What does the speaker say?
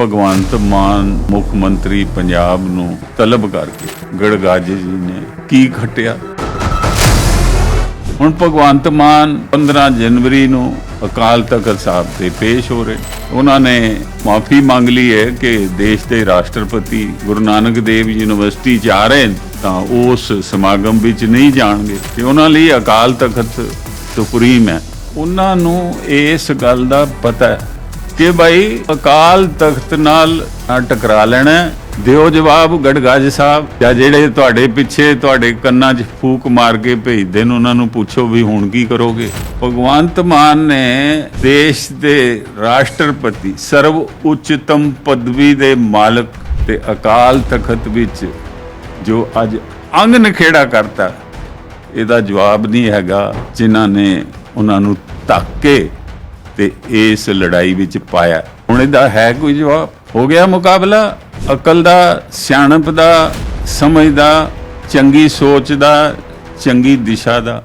ਭਗਵੰਤ ਮਾਨ ਮੁੱਖ ਮੰਤਰੀ ਪੰਜਾਬ ਨੂੰ ਤਲਬ ਕਰਕੇ ਗੜਗਾਜੇ ਜੀ ਨੇ ਕੀ ਖਟਿਆ? ਹੁਣ ਭਗਵੰਤ ਮਾਨ 15 ਜਨਵਰੀ ਨੂੰ ਅਕਾਲ ਤਖਤ ਸਾਹਿਬ ਤੇ ਪੇਸ਼ ਹੋ ਰਹੇ। ਉਹਨਾਂ ਨੇ ਮਾਫੀ ਮੰਗ ਲਈ ਹੈ ਕਿ ਦੇਸ਼ ਦੇ ਰਾਸ਼ਟਰਪਤੀ ਗੁਰੂ ਨਾਨਕ ਦੇਵ ਯੂਨੀਵਰਸਿਟੀ ਜਾ ਰਹੇ ਨੇ, ਤਾਂ ਉਸ ਸਮਾਗਮ ਵਿੱਚ ਨਹੀਂ ਜਾਣਗੇ। ਤੇ ਉਹਨਾਂ ਲਈ ਅਕਾਲ ਤਖਤ ਸੁਪਰੀਮ ਹੈ। ਉਹਨਾਂ ਨੂੰ ਇਸ ਗੱਲ ਦਾ ਪਤਾ ਹੈ ਕਿ ਭਾਈ ਅਕਾਲ ਤਖਤ ਨਾਲ ਟਕਰਾ ਲੈਣਾ ਦਿਓ ਜਵਾਬ ਗੜਗਾਜ ਸਾਹਿਬ। ਜਾਂ ਜਿਹੜੇ ਤੁਹਾਡੇ ਪਿੱਛੇ ਤੁਹਾਡੇ ਕੰਨਾਂ 'ਚ ਫੂਕ ਮਾਰ ਕੇ ਭੇਜਦੇ ਨੇ, ਉਹਨਾਂ ਨੂੰ ਪੁੱਛੋ ਵੀ ਹੁਣ ਕੀ ਕਰੋਗੇ। ਭਗਵੰਤ ਮਾਨ ਨੇ ਦੇਸ਼ ਦੇ ਰਾਸ਼ਟਰਪਤੀ, ਸਰਵ ਉੱਚਤਮ ਪਦਵੀ ਦੇ ਮਾਲਕ ਤੇ ਅਕਾਲ ਤਖਤ ਵਿੱਚ ਜੋ ਅੱਜ ਅੰਗ ਨਖੇੜਾ ਕਰਤਾ, ਇਹਦਾ ਜਵਾਬ ਨਹੀਂ ਹੈਗਾ, ਜਿਨ੍ਹਾਂ ਨੇ ਉਹਨਾਂ ਨੂੰ ਧੱਕ ਕੇ ਤੇ ਇਸ ਲੜਾਈ ਵਿੱਚ ਪਾਇਆ। ਹੁਣ ਇਹਦਾ ਹੈ ਕੋਈ ਜਵਾਬ? ਹੋ ਗਿਆ ਮੁਕਾਬਲਾ? ਅਕਲ ਦਾ, ਸਿਆਣਪ ਦਾ, ਸਮਝ ਦਾ, ਚੰਗੀ ਸੋਚ ਦਾ, ਚੰਗੀ ਦਿਸ਼ਾ ਦਾ।